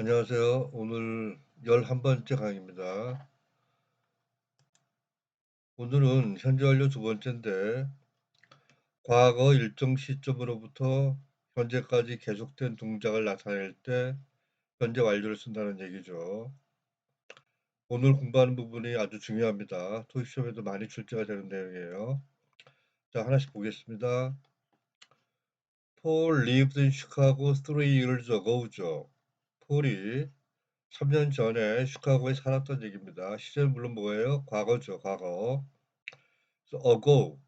안녕하세요. 오늘 11번째 강의입니다. 오늘은 현재 완료 두 번째인데 과거 일정 시점으로부터 현재까지 계속된 동작을 나타낼 때 현재 완료를 쓴다는 얘기죠. 오늘 공부하는 부분이 아주 중요합니다. 토익시험에도 많이 출제가 되는 내용이에요. 자, 하나씩 보겠습니다. Paul lived in Chicago three years ago죠. 폴이 3년 전에 시카고에 살았던 얘기입니다. 시제는 물론 뭐예요? 과거죠, 과거. ago,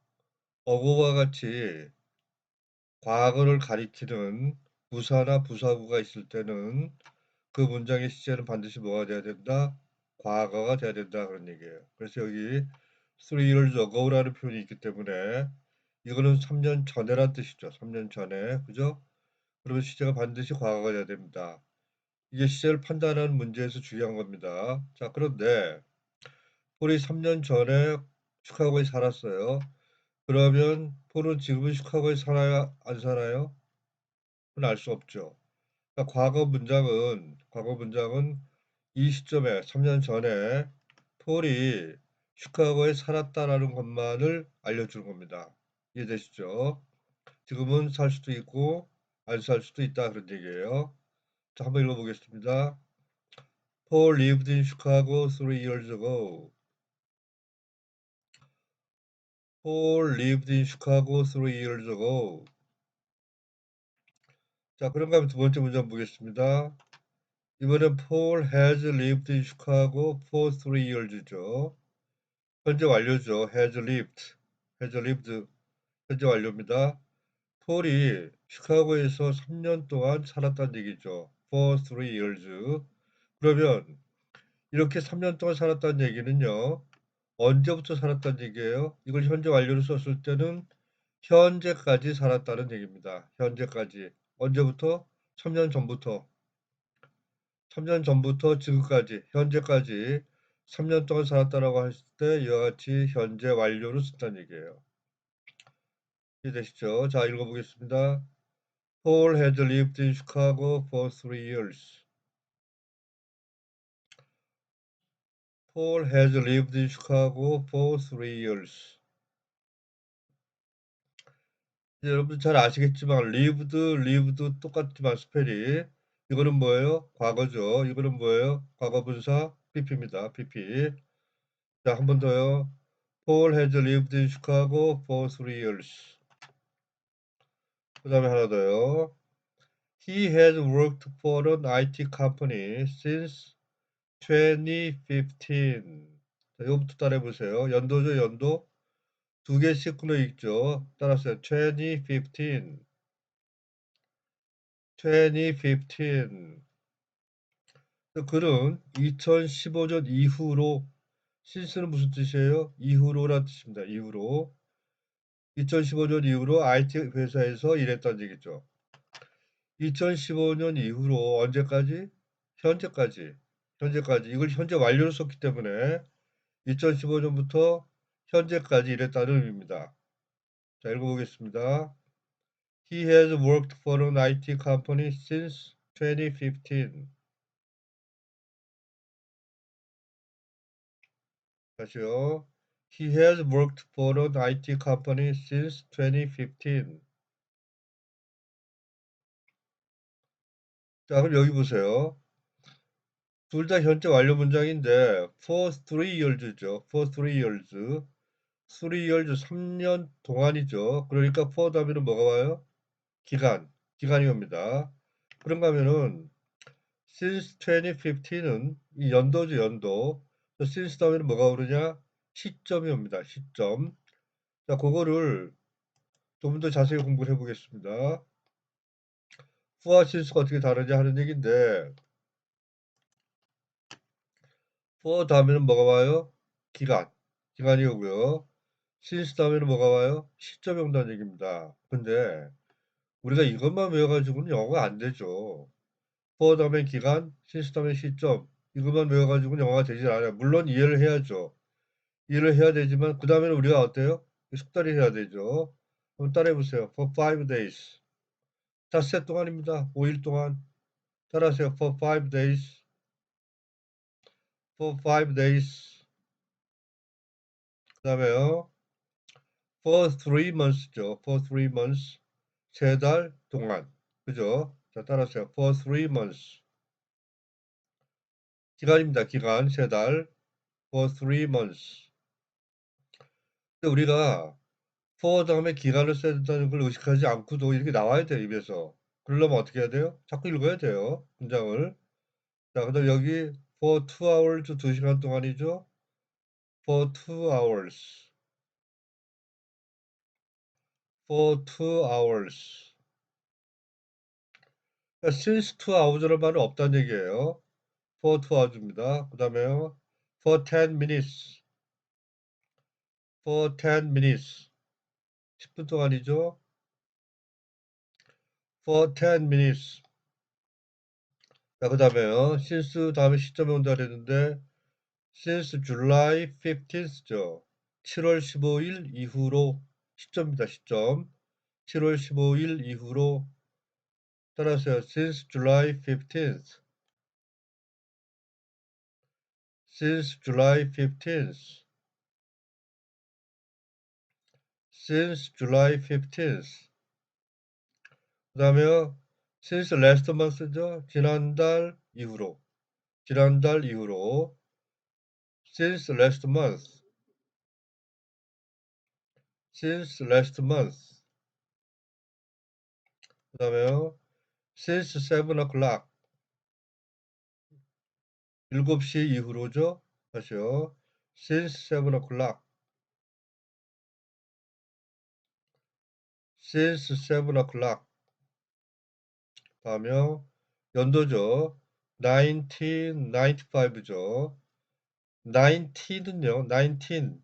ago와 같이 과거를 가리키는 부사나 부사구가 있을 때는 그 문장의 시제는 반드시 뭐가 돼야 된다? 과거가 돼야 된다 그런 얘기예요. 그래서 여기 three years ago라는 표현이 있기 때문에 이거는 3년 전에란 뜻이죠. 3년 전에. 그죠? 그러면 시제가 반드시 과거가 돼야 됩니다. 이게 시제를 판단하는 문제에서 중요한 겁니다. 자, 그런데 폴이 3년 전에 시카고에 살았어요. 그러면 폴은 지금은 시카고에 살아야 안 살아요? 그건 알 수 없죠. 그러니까 과거 문장은 과거 문장은 이 시점에 3년 전에 폴이 시카고에 살았다라는 것만을 알려주는 겁니다. 이해되시죠? 지금은 살 수도 있고 안 살 수도 있다 그런 얘기예요. 자, 한번 읽어보겠습니다. Paul lived in Chicago three years ago. Paul lived in Chicago three years ago. 자, 그런가 하면 두 번째 문장 보겠습니다. 이번엔 Paul has lived in Chicago for three years죠. 현재 완료죠. has lived. has lived. 현재 완료입니다. 폴이 시카고에서 3년 동안 살았다는 얘기죠. For three years. 그러면 이렇게 3년 동안 살았다는 얘기는요. 언제부터 살았다는 얘기예요? 이걸 현재 완료로 썼을 때는 현재까지 살았다는 얘기입니다. 현재까지. 언제부터? 3년 전부터. 3년 전부터 지금까지, 현재까지 3년 동안 살았다라고 했을 때 이와 같이 현재 완료로 쓴다는 얘기예요. 이해되시죠? 자, 읽어보겠습니다. Paul had lived in Chicago for three years. Paul has lived in Chicago for three years. 여러분 잘 아시겠지만 lived, lived 똑같지만 스펠이 이거는 뭐예요? 과거죠. 이거는 뭐예요? 과거 분사 pp입니다. pp. 자, 한 번 더요. Paul has lived in Chicago for three years. 그 다음에 하나 더요. He has worked for an IT company since 2015. 자, 이거부터 따라해 보세요. 연도죠, 연도. 두 개씩 끊어 있죠. 따라서요. 2015. 2015. 그는 2015년 이후로 since는 무슨 뜻이에요? 이후로란 뜻입니다. 이후로. 2015년 이후로 IT 회사에서 일했다는 얘기죠. 2015년 이후로 언제까지? 현재까지. 현재까지. 이걸 현재 완료로 썼기 때문에 2015년부터 현재까지 일했다는 의미입니다. 자, 읽어보겠습니다. He has worked for an IT company since 2015. 다시요. He has worked for an IT company since 2015. 자, 그럼 여기 보세요. 둘 다 현재 완료 문장인데 for three years죠. for three years. three years 3년 동안이죠. 그러니까 for 다음에는 뭐가 와요? 기간. 기간이 옵니다. 그런가 하면은 since 2015는 이 연도죠, 연도. since 다음에는 뭐가 오르냐? 시점이 옵니다. 시점. 자, 그거를 좀 더 자세히 공부를 해보겠습니다. since가 어떻게 다르냐 하는 얘기인데 for 다음에는 뭐가 와요? 기간. 기간이 오고요. since 다음에는 뭐가 와요? 시점이 온다는 얘기입니다. 근데 우리가 이것만 외워가지고는 영어가 안 되죠. for 다음에 기간, since 다음에 시점. 이것만 외워가지고는 영어가 되질 않아요. 물론 이해를 해야죠. 이해를 해야 되지만 그 다음에는 우리가 어때요? 숙달이 해야 되죠. 한번 따라해보세요. for five days. 닷새 동안입니다. 5일 동안. 따라하세요. for five days. for five days. 그 다음에요. for three months죠. for three months. 세 달 동안. 그죠? 자, 따라하세요. for three months. 기간입니다. 기간. 세 달. for three months. 우리가 for 다음에 기간을 써야 된다는 걸 의식하지 않고도 이렇게 나와야 돼요. 입에서. 그러려면 어떻게 해야 돼요? 자꾸 읽어야 돼요. 문장을. 자, 그 다음 여기 for two hours, 두 시간 동안이죠. for two hours. for two hours. 그러니까 since two hours라는 말은 없다는 얘기예요. for two hours입니다. 그 다음에요. for ten minutes. For ten minutes. 10분 동안이죠. for ten minutes. 자, 그 다음에요. since 다음에 시점에 온다 그랬는데 since July 15th죠. 7월 15일 이후로 시점입니다. 시점. 7월 15일 이후로 따라하세요. since July 15th. since July 15th. Since July 15th. 그 다음에요. since last month죠. 지난달 이후로. 지난달 이후로. since last month. since last month. 그 다음에요. since 7 o'clock. 7시 이후로죠. 다시요. since 7 o'clock. Since 7 o'clock. 다음에요. 연도죠. 1995죠. 19은요. 19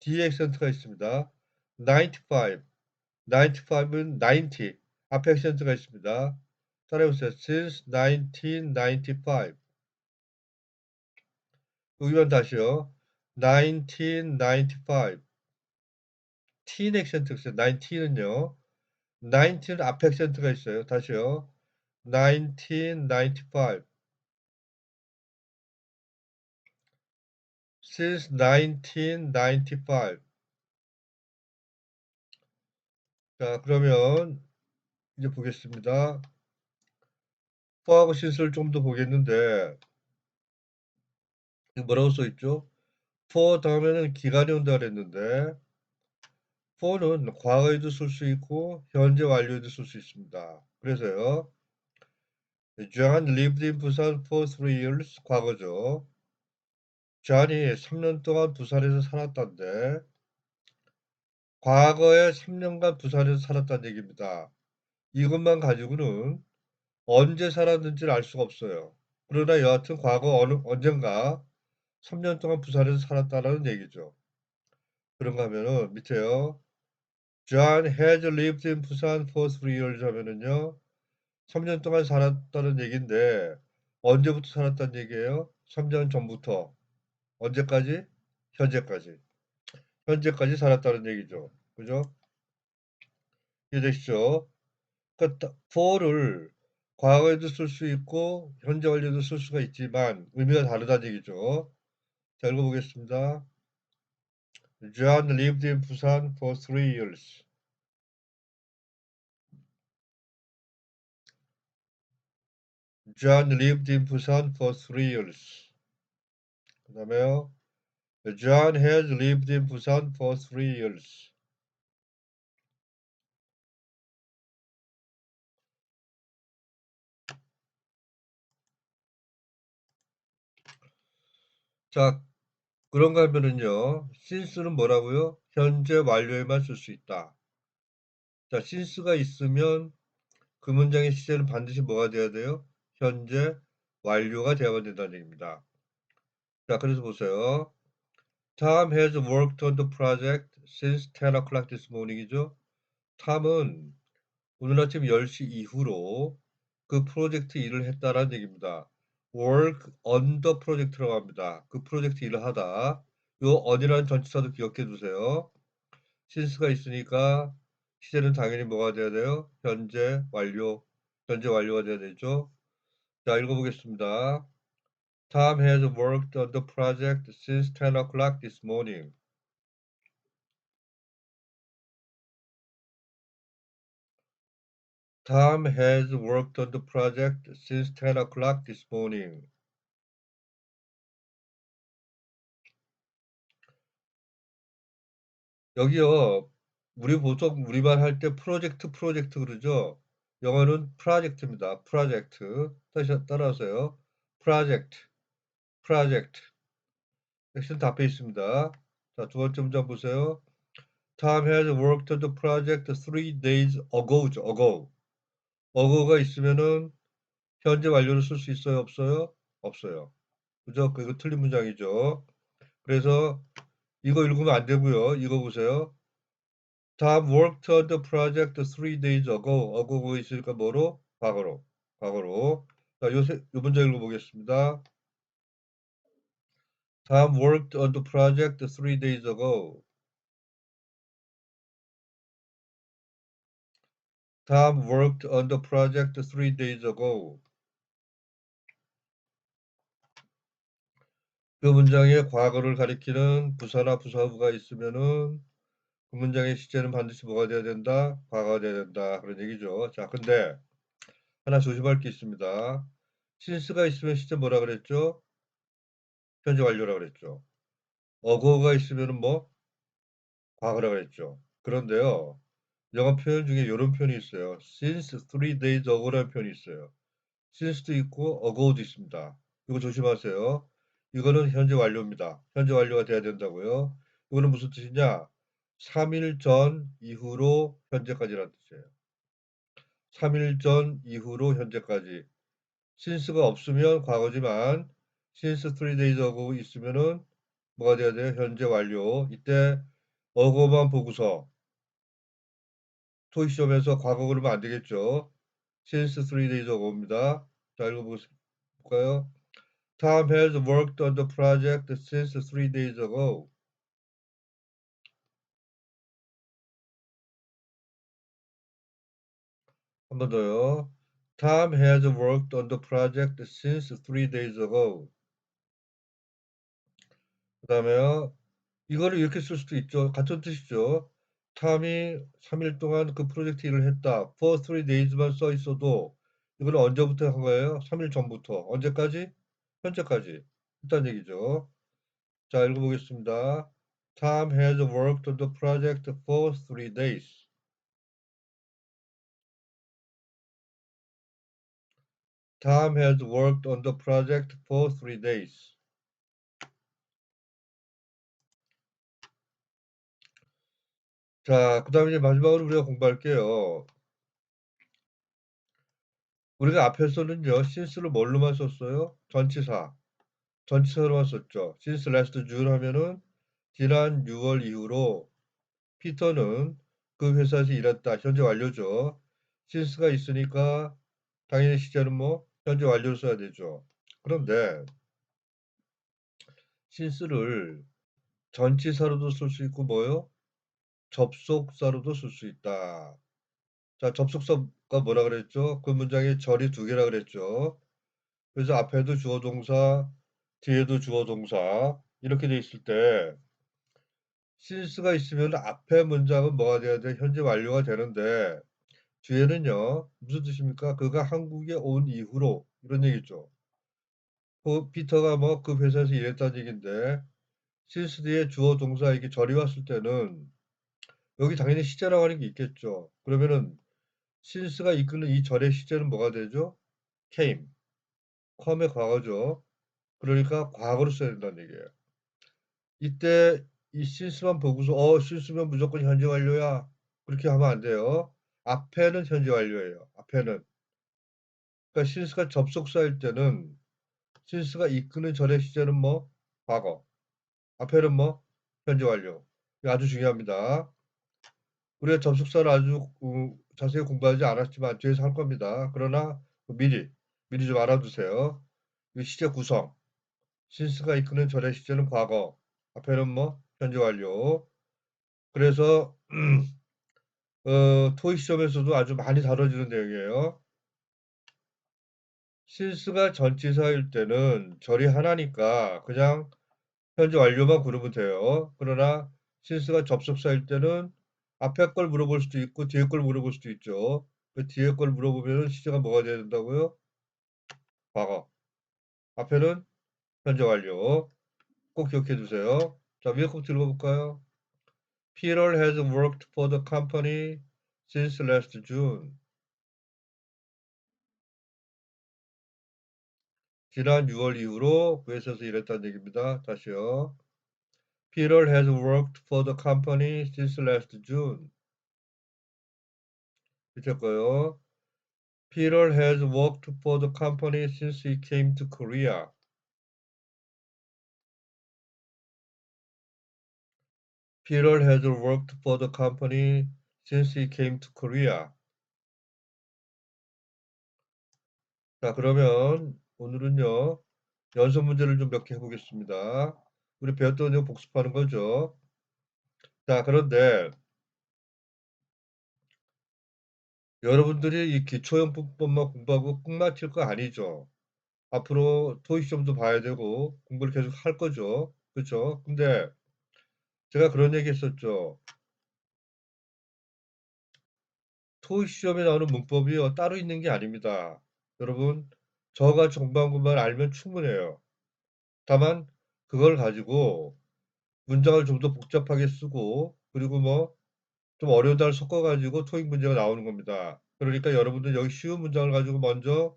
뒤에 액센트가 있습니다. 95 95은 90 앞에 액센트가 있습니다. 따라해보세요. since 1995 여기만 다시요. 1995 teen 액센트가 있어요. 19은요. 19은 앞에 액센트가 있어요. 다시요. 1995 since 1995 자, 그러면 이제 보겠습니다. for하고 since를 좀 더 보겠는데 뭐라고 써 있죠? for 다음에는 기간이 온다 그랬는데 for는 과거에도 쓸 수 있고 현재 완료에도 쓸 수 있습니다. 그래서요. John lived in 부산 for three years 과거죠. John이 3년 동안 부산에서 살았다는데 과거에 3년간 부산에서 살았다는 얘기입니다. 이것만 가지고는 언제 살았는지를 알 수가 없어요. 그러나 여하튼 과거 어느 언젠가 3년 동안 부산에서 살았다는 얘기죠. 그런가 하면은 밑에요. John has lived in 부산 for three years 하면은요. 3년 동안 살았다는 얘기인데 언제부터 살았다는 얘기예요? 3년 전부터 언제까지? 현재까지. 현재까지 살았다는 얘기죠. 그죠? 이해되시죠? 그러니까 for를 과거에도 쓸 수 있고 현재 완료도 쓸 수가 있지만 의미가 다르다는 얘기죠. 자, 읽어보겠습니다. John lived in Busan for three years. John lived in Busan for three years. 그 다음에요. John has lived in Busan for three years. 자, 그런가 하면은요. since는 뭐라고요? 현재 완료에만 쓸 수 있다. 자, since가 있으면 그 문장의 시제는 반드시 뭐가 돼야 돼요? 현재 완료가 되어야 된다는 얘기입니다. 자, 그래서 보세요. Tom has worked on the project since 10 o'clock this morning이죠. 탐은 오늘 아침 10시 이후로 그 프로젝트 일을 했다라는 얘기입니다. Work on the project라고 합니다. 그 프로젝트 일을 하다. 요 on이라는 전치사도 기억해 두세요. since가 있으니까 시제는 당연히 뭐가 돼야 돼요? 현재 완료, 현재 완료가 돼야 되죠. 자, 읽어보겠습니다. Tom has worked on the project since 10 o'clock this morning. Tom has worked on the project since 10 o'clock this morning. 여기요, 우리 보통 우리말 할 때 프로젝트, 프로젝트 그러죠? 영어는 프로젝트입니다. 프로젝트. 다시 따라하세요. 프로젝트, 프로젝트. 액션 다 앞에 있습니다. 자, 두 번째 문장 보세요. Tom has worked on the project three days ago죠. ago. Ago가 있으면은 현재 완료를 쓸 수 있어요? 없어요? 없어요. 그죠? 그거 틀린 문장이죠. 그래서 이거 읽으면 안 되고요. 이거 보세요. Tom worked on the project three days ago. ago가 있으니까 뭐로? 과거로. 과거로. 자, 요, 세, 요 문장 읽어보겠습니다. Tom worked on the project three days ago. Tom worked on the project three days ago. 그 문장에 과거를 가리키는 부사나 부사구가 있으면은 그 문장의 시제는 반드시 뭐가 돼야 된다? 과거가 돼야 된다. 그런 얘기죠. 자, 근데 하나 조심할 게 있습니다. since가 있으면 시제 뭐라 그랬죠? 현재 완료라 그랬죠. 어거가 있으면은 뭐? 과거라 그랬죠. 그런데요. 영어 표현 중에 이런 표현이 있어요. since three days ago라는 표현이 있어요. since도 있고 ago도 있습니다. 이거 조심하세요. 이거는 현재 완료입니다. 현재 완료가 돼야 된다고요. 이거는 무슨 뜻이냐? 3일 전 이후로 현재까지라는 뜻이에요. 3일 전 이후로 현재까지. since가 없으면 과거지만 since 3 days ago 있으면은 뭐가 돼야 돼요? 현재 완료. 이때 어거만 보고서 토익 시험에서 과거 그러면 안 되겠죠. since 3 days ago입니다. 자, 읽어볼까요? Tom has worked on the project since three days ago. 한 번 더요. Tom has worked on the project since three days ago. 그 다음에요. 이거를 이렇게 쓸 수도 있죠. 같은 뜻이죠. 탐이 3일 동안 그 프로젝트 일을 했다. for three days만 써 있어도 이거는 언제부터 한 거예요? 3일 전부터. 언제까지? 현재까지. 했다는 얘기죠. 자, 읽어보겠습니다. Tom has worked on the project for three days. Tom has worked on the project for three days. 자, 그 다음에 이제 마지막으로 우리가 공부할 게요. 우리가 앞에서는요, since를 뭘로만 썼어요? 전치사. 전치사로만 썼죠. since last June 하면은 지난 6월 이후로 피터는 그 회사에서 일했다. 현재 완료죠. since가 있으니까 당연히 시제는 뭐 현재 완료를 써야 되죠. 그런데 since를 전치사로도 쓸 수 있고 뭐요? 접속사로도 쓸 수 있다. 자, 접속사가 뭐라 그랬죠? 그 문장에 절이 두 개라 그랬죠. 그래서 앞에도 주어 동사, 뒤에도 주어 동사 이렇게 돼 있을 때 since가 있으면 앞에 문장은 뭐가 돼야 돼? 현재 완료가 되는데 뒤에는요. 무슨 뜻입니까? 그가 한국에 온 이후로 이런 얘기죠. 그 피터가 뭐 그 회사에서 일했다는 얘기인데 since 뒤에 주어 동사 이게 절이 왔을 때는 여기 당연히 시제라고 하는 게 있겠죠. 그러면은 since가 이끄는 이 절의 시제는 뭐가 되죠? came. come의 과거죠. 그러니까 과거로 써야 된다는 얘기예요. 이때 이 since만 보고서 어 since면 무조건 현재 완료야. 그렇게 하면 안 돼요. 앞에는 현재 완료예요. 앞에는. 그러니까 since가 접속사일 때는 since가 이끄는 절의 시제는 뭐 과거. 앞에는 뭐 현재 완료. 아주 중요합니다. 우리가 접속사를 아주 어, 자세히 공부하지 않았지만 뒤에서 할 겁니다. 그러나 미리 미리 좀 알아두세요. 이 시제 구성. since가 이끄는 절의 시제는 과거. 앞에는 뭐 현재 완료. 그래서 어, 토익 시험에서도 아주 많이 다뤄지는 내용이에요. since가 전치사일 때는 절이 하나니까 그냥 현재 완료만 부르면 돼요. 그러나 since가 접속사일 때는 앞에 걸 물어볼 수도 있고 뒤에 걸 물어볼 수도 있죠. 그 뒤에 걸 물어보면 시제가 뭐가 돼야 된다고요? 과거. 앞에는 현재 완료. 꼭 기억해 두세요. 자, 위에 꼭 들어볼까요? Peter has worked for the company since last June. 지난 6월 이후로 회사에서 일했다는 얘기입니다. 다시요. Peter has worked for the company since last June. 밑에 거요. Peter has worked for the company since he came to Korea. Peter has worked for the company since he came to Korea. 자, 그러면 오늘은요, 연습 문제를 좀 몇 개 해보겠습니다. 우리 배웠던 내용 복습하는 거죠. 자, 그런데 여러분들이 이 기초형법만 공부하고 꼭 맞힐 거 아니죠. 앞으로 토익 시험도 봐야 되고 공부를 계속 할 거죠. 그렇죠? 근데 제가 그런 얘기 했었죠. 토익 시험에 나오는 문법이요. 따로 있는 게 아닙니다. 여러분, 저가 것만 알면 충분해요. 다만 그걸 가지고 문장을 좀 더 복잡하게 쓰고 그리고 뭐 좀 어려운 단어를 섞어 가지고 토익 문제가 나오는 겁니다. 그러니까 여러분들 여기 쉬운 문장을 가지고 먼저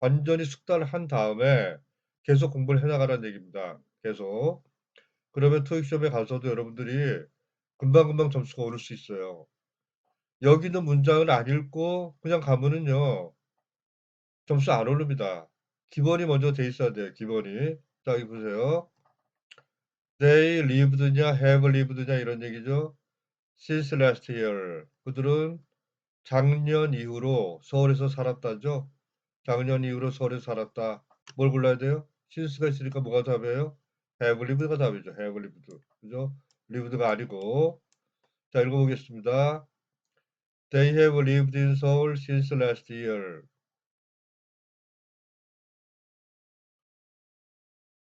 완전히 숙달을 한 다음에 계속 공부를 해 나가라는 얘기입니다. 계속. 그러면 토익 시험에 가서도 여러분들이 금방금방 점수가 오를 수 있어요. 여기 있는 문장을 안 읽고 그냥 가면은요. 점수 안 오릅니다. 기본이 먼저 돼 있어야 돼요. 기본이. 자, 여기 보세요. They lived냐, have lived냐 이런 얘기죠. Since last year. 그들은 작년 이후로 서울에서 살았다죠. 작년 이후로 서울에서 살았다. 뭘 골라야 돼요? since가 있으니까 뭐가 답이에요? have lived가 답이죠. have lived. 그죠? lived가 아니고. 자, 읽어보겠습니다. They have lived in Seoul since last year.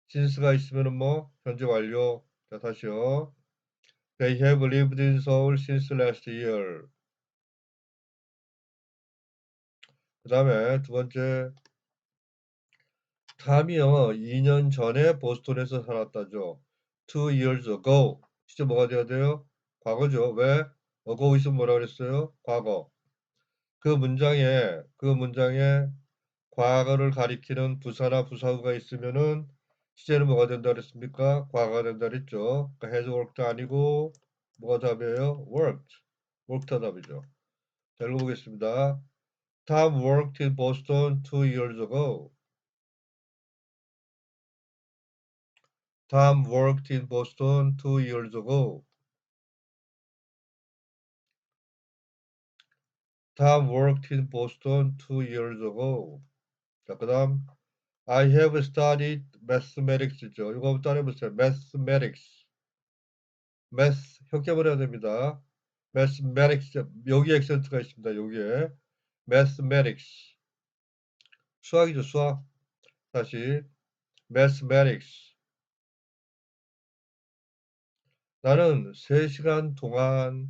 Since가 있으면은 뭐 현재 완료. 자, 다시요. They have lived in Seoul since last year. 그 다음에 두 번째 탐이요. 2년 전에 보스턴에서 살았다죠. Two years ago. 진짜 뭐가 돼야 돼요? 과거죠. 왜? ago 있으면 뭐라 그랬어요? 과거. 그 문장에 그 문장에 과거를 가리키는 부사나 부사구가 있으면은 시제는 뭐가 된다 그랬습니까? 과거가 된다 그랬죠. 그러니까 has worked 아니고 뭐가 답이에요? worked. worked 답이죠. 자, 읽어보겠습니다. Tom worked in Boston two years ago. Tom worked in Boston two years ago. Tom worked in Boston two years ago. 자, 그 다음 I have studied mathematics죠. 이거 한번 따라해보세요. mathematics. math 혁개을 해야 됩니다. mathematics 여기 액센트가 있습니다. 여기에 mathematics 수학이죠. 수학. 다시 mathematics 나는 3시간 동안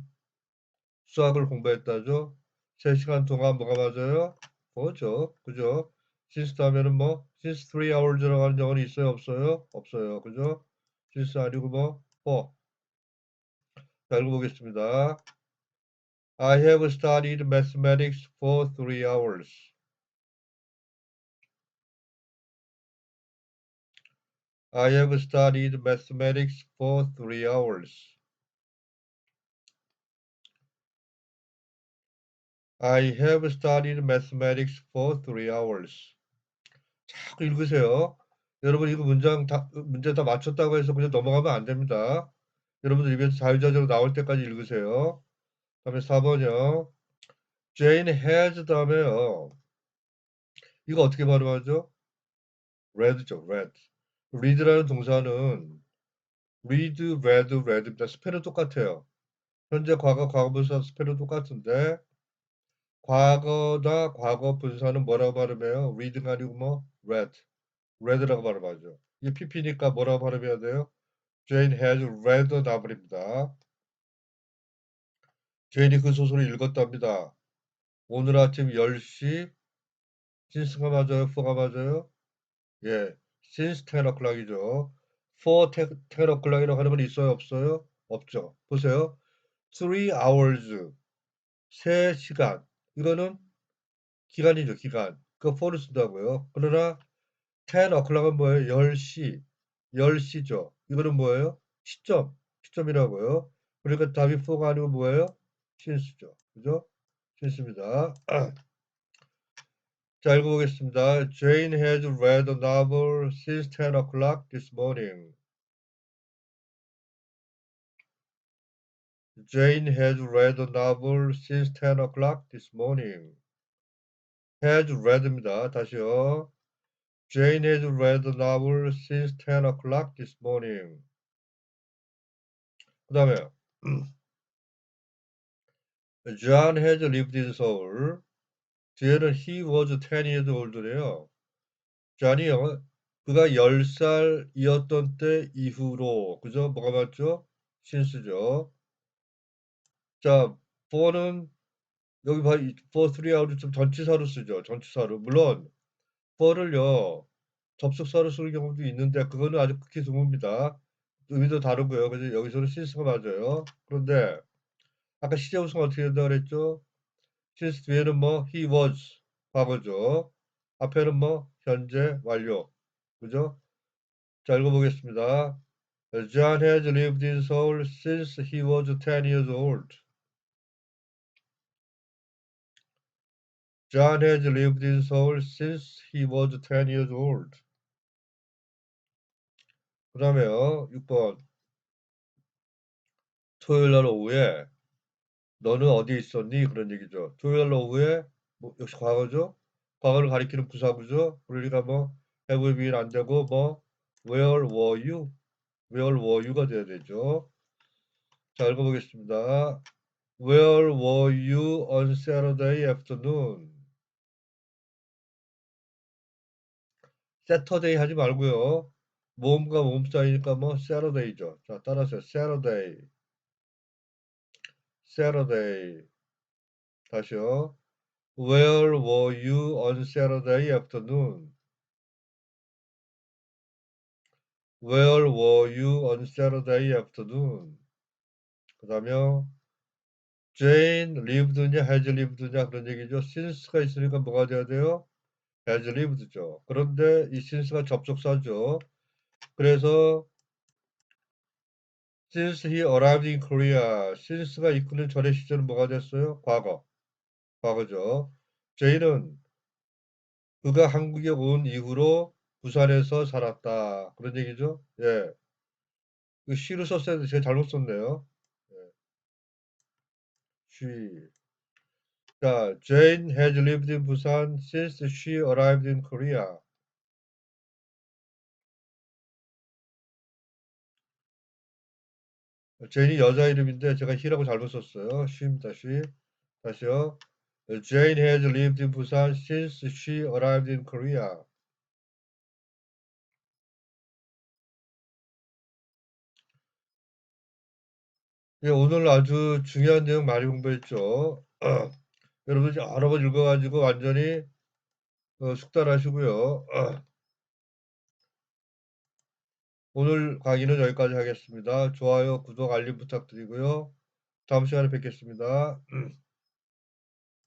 수학을 공부했다죠. 3시간 동안 뭐가 맞아요? 뭐죠? 그죠? since 하면은 뭐 since 3 hours라고 하는 영어는 있어요? 없어요? 없어요. 그죠? since 아니고 뭐 for. 자, 읽어보겠습니다. I have studied mathematics for 3 hours. I have studied mathematics for 3 hours. I have studied mathematics for 3 hours. 자꾸 읽으세요. 여러분 이거 문장 다 문제 다 맞췄다고 해서 그냥 넘어가면 안 됩니다. 여러분들 입에서 자유자재로 나올 때까지 읽으세요. 다음에 4번이요. Jane has 다음에요. 이거 어떻게 발음하죠? read죠, read. read라는 동사는 read, read, read입니다. 스펠은 똑같아요. 현재, 과거, 과거분사 스펠은 똑같은데 과거나 과거 분사는 뭐라고 발음해요? read가 아니고 뭐? read. read라고 발음하죠. 이게 pp니까 뭐라고 발음해야 돼요? Jane has read the novel입니다. 제인이 그 소설을 읽었답니다. 오늘 아침 10시 since가 맞아요? for가 맞아요? 예, since 10 o'clock이죠. for 10 o'clock이라고 하는 건 있어요? 없어요? 없죠. 보세요. 3 hours, 3시간. 이거는 기간이죠, 기간. 그 for를 쓴다고요. 그러나 10 o'clock은 뭐예요? 10시. 10시죠. 이거는 뭐예요? 시점. 시점이라고요. 그러니까 답이 for가 아니고 뭐예요? since죠. 그죠? since입니다. 자, 읽어보겠습니다. Jane has read a novel since 10 o'clock this morning. Jane has read a novel since 10 o'clock this morning. has read입니다. 다시요. Jane has read a novel since 10 o'clock this morning. 그 다음에 John has lived in Seoul. 뒤에는 he was 10 years old래요. john이요. 그가 10살이었던 때 이후로 그죠? 뭐가 맞죠? since죠. 자, for는 여기 봐, for three 좀 전치사로 쓰죠. 전치사로. 물론 for를요. 접속사로 쓰는 경우도 있는데 그거는 아주 극히 드뭅니다. 의미도 다르고요. 그래서 여기서는 since가 맞아요. 그런데 아까 시제우승 어떻게 된다 그랬죠? since 뒤에는 뭐 he was 과거죠. 앞에는 뭐 현재 완료. 그죠? 자, 읽어보겠습니다. John has lived in Seoul since he was 10 years old. John has lived in Seoul since he was 10 years old. 그 다음에요. 6번. 토요일 날 오후에 너는 어디에 있었니? 그런 얘기죠. 토요일 날 오후에 뭐 역시 과거죠. 과거를 가리키는 부사구죠. 그러니까 뭐 have been 안 되고 뭐 where were you? where were you가 돼야 되죠. 자, 읽어보겠습니다. Where were you on Saturday afternoon? Saturday 하지 말고요. 모음과 모음 사이니까 뭐 Saturday죠. 자, 따라서 Saturday. Saturday. 다시요. Where were you on Saturday afternoon? Where were you on Saturday afternoon? 그 다음에 Jane lived냐 has lived냐 그런 얘기죠. since가 있으니까 뭐가 돼야 돼요? Has lived죠. 그런데 이 since가 접속사죠. 그래서 since he arrived in Korea, since가 이끄는 전의 시절은 뭐가 됐어요? 과거. 과거죠. Jane은 그가 한국에 온 이후로 부산에서 살았다. 그런 얘기죠. 예. 그 she를 썼어야 되는데 제가 잘못 썼네요. 예. she. 자, Jane has lived in Busan since she arrived in Korea. 제인이 여자 이름인데 제가 he라고 잘못 썼어요. she입니다. she. 다시요. Jane has lived in Busan since she arrived in Korea. 예, 오늘 아주 중요한 내용 많이 공부했죠. 여러분 이제 여러 번 읽어가지고 완전히 어, 숙달하시고요. 오늘 강의는 여기까지 하겠습니다. 좋아요, 구독, 알림 부탁드리고요. 다음 시간에 뵙겠습니다.